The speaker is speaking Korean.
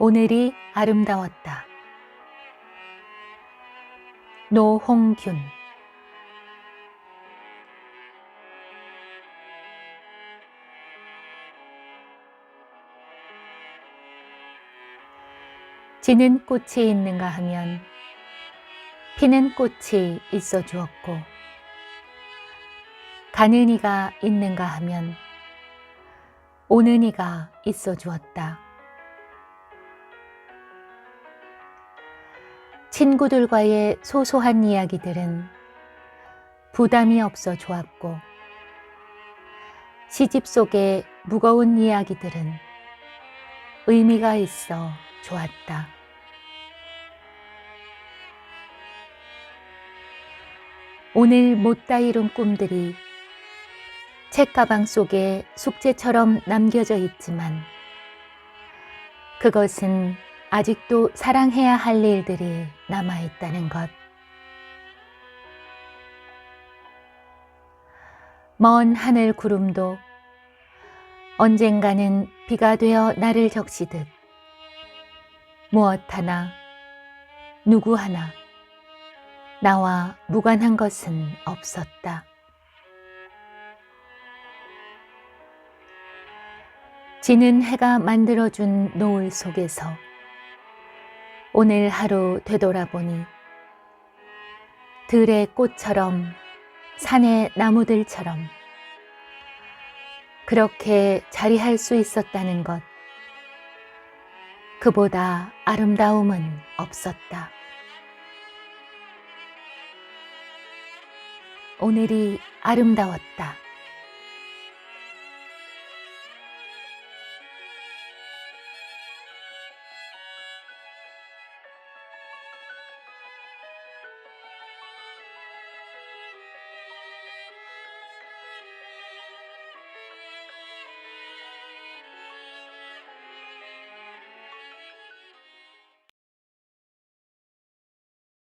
오늘이 아름다웠다. 노홍균 지는 꽃이 있는가 하면 피는 꽃이 있어 주었고 가는 이가 있는가 하면 오는 이가 있어 주었다. 친구들과의 소소한 이야기들은 부담이 없어 좋았고 시집 속의 무거운 이야기들은 의미가 있어 좋았다. 오늘 못다 이룬 꿈들이 책가방 속에 숙제처럼 남겨져 있지만 그것은 아직도 사랑해야 할 일들이 남아 있다는 것. 먼 하늘 구름도 언젠가는 비가 되어 나를 적시듯 무엇 하나, 누구 하나, 나와 무관한 것은 없었다. 지는 해가 만들어준 노을 속에서 오늘 하루 되돌아보니 들의 꽃처럼 산의 나무들처럼 그렇게 자리할 수 있었다는 것. 그보다 아름다움은 없었다. 오늘이 아름다웠다.